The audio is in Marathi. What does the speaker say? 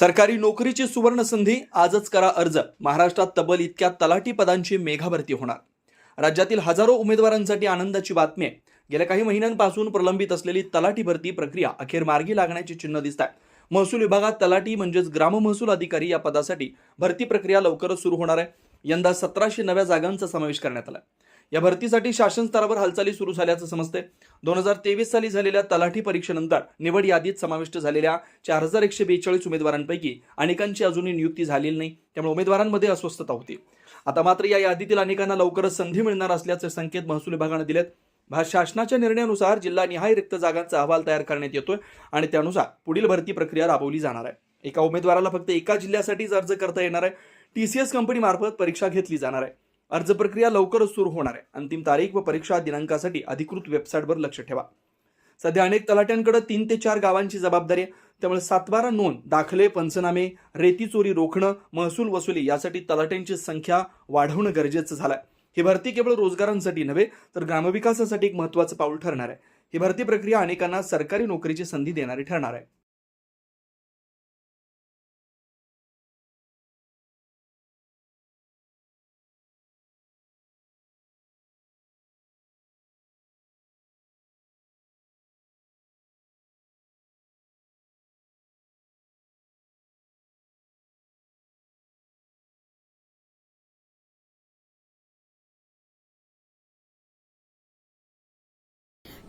सरकारी नोकरीची सुवर्ण संधी आजच करा अर्ज. महाराष्ट्रात तब्बल इतक्या तलाठी पदांची मेघा भरती होणार. राज्यातील हजारो उमेदवारांसाठी आनंदाची बातमी आहे. गेल्या काही महिन्यांपासून प्रलंबित असलेली तलाठी भरती प्रक्रिया अखेर मार्गी लागण्याची चिन्ह दिसत आहे महसूल विभागात तलाठी म्हणजेच ग्राम महसूल अधिकारी या पदासाठी भरती प्रक्रिया लवकरच सुरू होणार आहे. यंदा सतराशे नव्या जागांचा समावेश करण्यात आला या भरतीसाठी शासन स्तरावर हालचाली सुरू झाल्याचं समजते दोन हजार तेवीस साली झालेल्या तलाठी परीक्षेनंतर निवड यादीत समाविष्ट झालेल्या चार हजार एकशे बेचाळीस उमेदवारांपैकी अनेकांची अजूनही नियुक्ती झालेली नाही त्यामुळे उमेदवारांमध्ये अस्वस्थता होती. आता मात्र या यादीतील अनेकांना लवकरच संधी मिळणार असल्याचे संकेत महसूल विभागानं दिलेत. भा- शासनाच्या निर्णयानुसार जिल्हानिहाय रिक्त जागांचा अहवाल तयार करण्यात येतोय आणि त्यानुसार पुढील भरती प्रक्रिया राबवली जाणार आहे. एका उमेदवाराला फक्त एका जिल्ह्यासाठीच अर्ज करता येणार आहे. टी सी एस कंपनीमार्फत परीक्षा घेतली जाणार आहे. अर्ज प्रक्रिया लवकरच सुरू होणार आहे. अंतिम तारीख व परीक्षा दिनांकासाठी अधिकृत वेबसाईटवर लक्ष ठेवा. सध्या अनेक तलाट्यांकडे तीन ते चार गावांची जबाबदारी आहे. त्यामुळे सातबारा नोंद दाखले पंचनामे रेती चोरी रोखणं महसूल वसुली यासाठी तलाट्यांची संख्या वाढवणं गरजेचं झालं आहे ही भरती केवळ रोजगारांसाठी नव्हे तर ग्रामविकासासाठी एक महत्त्वाचं पाऊल ठरणार आहे. ही भरती प्रक्रिया अनेकांना सरकारी नोकरीची संधी देणारी ठरणार आहे.